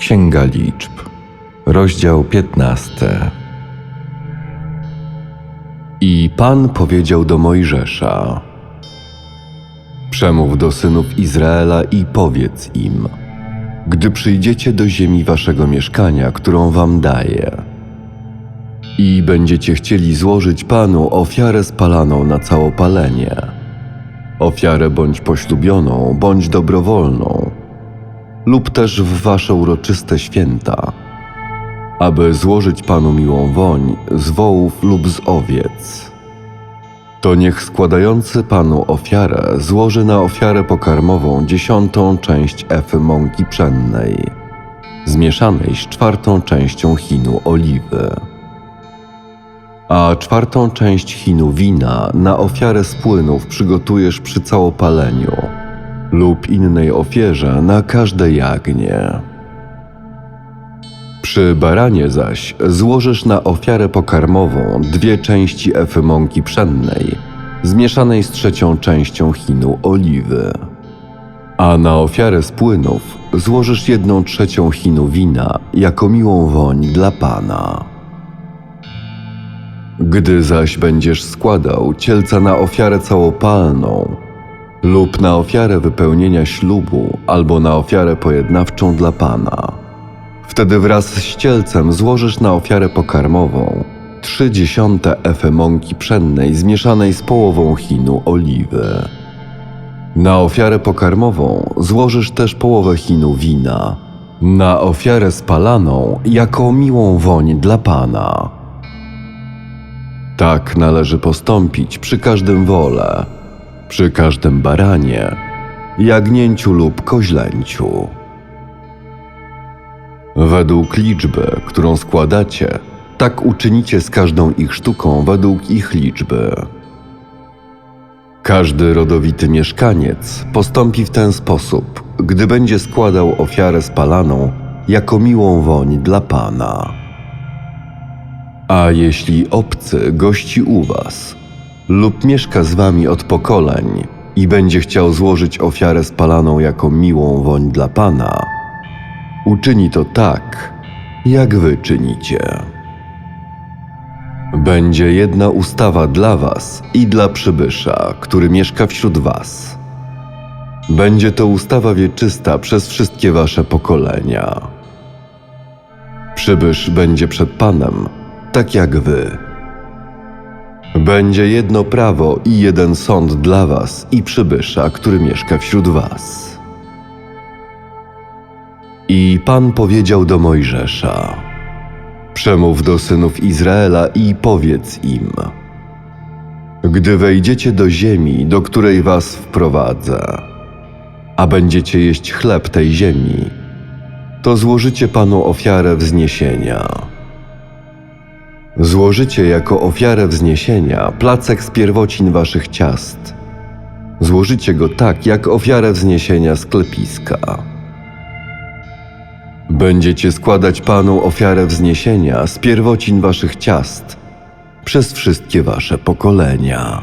Księga Liczb, rozdział 15. I Pan powiedział do Mojżesza: Przemów do synów Izraela i powiedz im: Gdy przyjdziecie do ziemi waszego mieszkania, którą wam daję, i będziecie chcieli złożyć Panu ofiarę spalaną na całopalenie, ofiarę bądź poślubioną, bądź dobrowolną, lub też w wasze uroczyste święta, aby złożyć Panu miłą woń z wołów lub z owiec. To niech składający Panu ofiarę złoży na ofiarę pokarmową dziesiątą część efy mąki pszennej, zmieszanej z czwartą częścią chinu oliwy a czwartą część chinu wina na ofiarę z płynów przygotujesz przy całopaleniu lub innej ofierze na każde jagnię. Przy baranie zaś złożysz na ofiarę pokarmową dwie części efy mąki pszennej, zmieszanej z trzecią częścią chinu oliwy. A na ofiarę z płynów złożysz jedną trzecią chinu wina jako miłą woń dla Pana. Gdy zaś będziesz składał cielca na ofiarę całopalną lub na ofiarę wypełnienia ślubu albo na ofiarę pojednawczą dla Pana, wtedy wraz z cielcem złożysz na ofiarę pokarmową trzy dziesiąte efy mąki pszennej zmieszanej z połową chinu oliwy. Na ofiarę pokarmową złożysz też połowę chinu wina, na ofiarę spalaną jako miłą woń dla Pana. Tak należy postąpić przy każdym wole, przy każdym baranie, jagnięciu lub koźlęciu. Według liczby, którą składacie, tak uczynicie z każdą ich sztuką według ich liczby. Każdy rodowity mieszkaniec postąpi w ten sposób, gdy będzie składał ofiarę spalaną jako miłą woń dla Pana. A jeśli obcy gości u was lub mieszka z wami od pokoleń i będzie chciał złożyć ofiarę spalaną jako miłą woń dla Pana, uczyni to tak, jak wy czynicie. Będzie jedna ustawa dla was i dla przybysza, który mieszka wśród was. Będzie to ustawa wieczysta przez wszystkie wasze pokolenia. Przybysz będzie przed Panem, tak jak wy. Będzie jedno prawo i jeden sąd dla was i przybysza, który mieszka wśród was. I Pan powiedział do Mojżesza: Przemów do synów Izraela i powiedz im: Gdy wejdziecie do ziemi, do której was wprowadzę, a będziecie jeść chleb tej ziemi, to złożycie Panu ofiarę wzniesienia. Złożycie jako ofiarę wzniesienia placek z pierwocin waszych ciast. Złożycie go tak, jak ofiarę wzniesienia sklepiska. Będziecie składać Panu ofiarę wzniesienia z pierwocin waszych ciast przez wszystkie wasze pokolenia.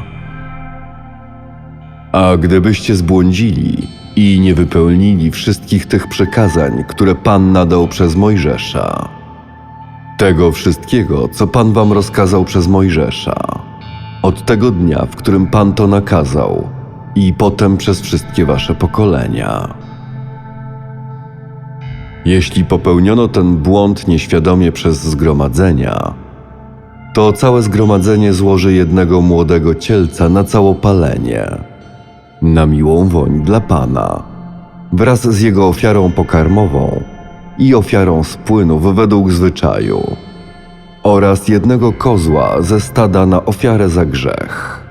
A gdybyście zbłądzili i nie wypełnili wszystkich tych przekazań, które Pan nadał przez Mojżesza, tego wszystkiego, co Pan wam rozkazał przez Mojżesza, od tego dnia, w którym Pan to nakazał, i potem przez wszystkie wasze pokolenia. Jeśli popełniono ten błąd nieświadomie przez zgromadzenia, to całe zgromadzenie złoży jednego młodego cielca na całopalenie, na miłą woń dla Pana, wraz z jego ofiarą pokarmową i ofiarą z płynów według zwyczaju, oraz jednego kozła ze stada na ofiarę za grzech.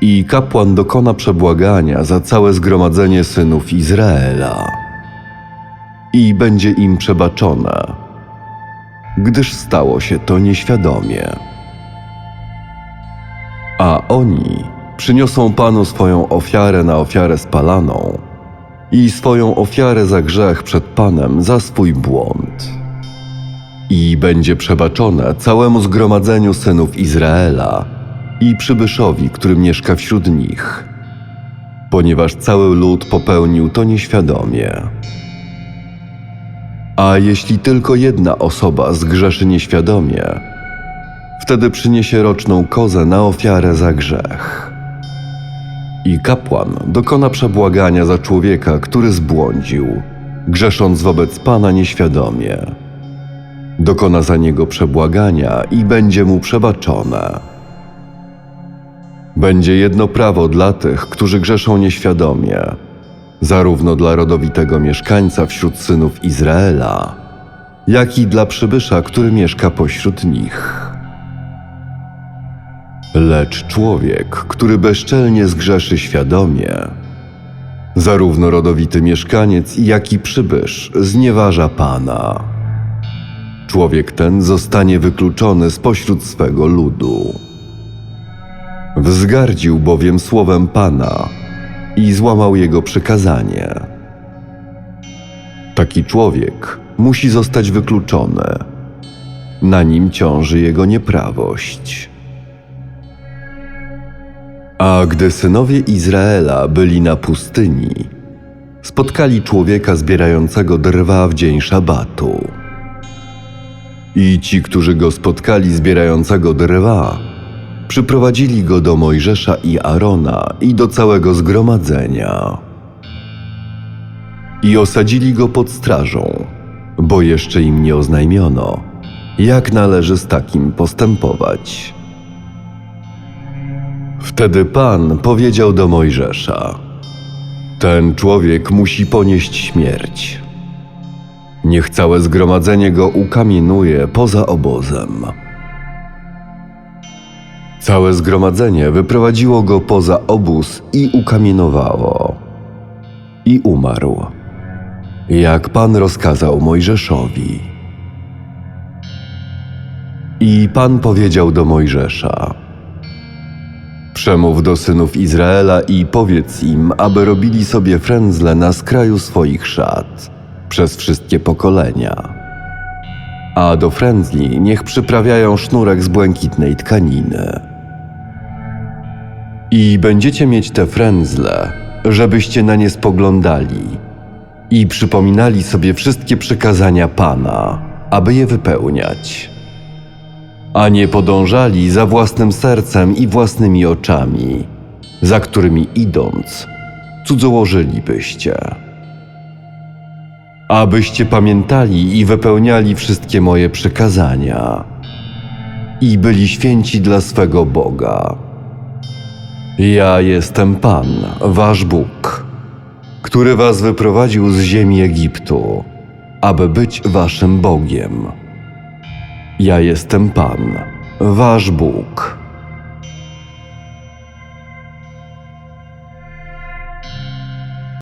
I kapłan dokona przebłagania za całe zgromadzenie synów Izraela. I będzie im przebaczone, gdyż stało się to nieświadomie. A oni przyniosą Panu swoją ofiarę na ofiarę spalaną i swoją ofiarę za grzech przed Panem za swój błąd. I będzie przebaczone całemu zgromadzeniu synów Izraela i przybyszowi, który mieszka wśród nich, ponieważ cały lud popełnił to nieświadomie. A jeśli tylko jedna osoba zgrzeszy nieświadomie, wtedy przyniesie roczną kozę na ofiarę za grzech. I kapłan dokona przebłagania za człowieka, który zbłądził, grzesząc wobec Pana nieświadomie. Dokona za niego przebłagania i będzie mu przebaczone. Będzie jedno prawo dla tych, którzy grzeszą nieświadomie, zarówno dla rodowitego mieszkańca wśród synów Izraela, jak i dla przybysza, który mieszka pośród nich. Lecz człowiek, który bezczelnie zgrzeszy świadomie, zarówno rodowity mieszkaniec, jak i przybysz znieważa Pana. Człowiek ten zostanie wykluczony spośród swego ludu. Wzgardził bowiem słowem Pana i złamał jego przykazanie. Taki człowiek musi zostać wykluczony. Na nim ciąży jego nieprawość. A gdy synowie Izraela byli na pustyni, spotkali człowieka zbierającego drwa w dzień szabatu. I ci, którzy go spotkali zbierającego drwa, przyprowadzili go do Mojżesza i Arona i do całego zgromadzenia. I osadzili go pod strażą, bo jeszcze im nie oznajmiono, jak należy z takim postępować. Wtedy Pan powiedział do Mojżesza: Ten człowiek musi ponieść śmierć. Niech całe zgromadzenie go ukamienuje poza obozem. Całe zgromadzenie wyprowadziło go poza obóz i ukamienowało. I umarł, jak Pan rozkazał Mojżeszowi. I Pan powiedział do Mojżesza: Przemów do synów Izraela i powiedz im, aby robili sobie frędzle na skraju swoich szat przez wszystkie pokolenia. A do frędzli niech przyprawiają sznurek z błękitnej tkaniny. I będziecie mieć te frędzle, żebyście na nie spoglądali i przypominali sobie wszystkie przykazania Pana, aby je wypełniać a nie podążali za własnym sercem i własnymi oczami, za którymi idąc, cudzołożylibyście. Abyście pamiętali i wypełniali wszystkie moje przykazania i byli święci dla swego Boga. Ja jestem Pan, wasz Bóg, który was wyprowadził z ziemi Egiptu, aby być waszym Bogiem. Ja jestem Pan, wasz Bóg.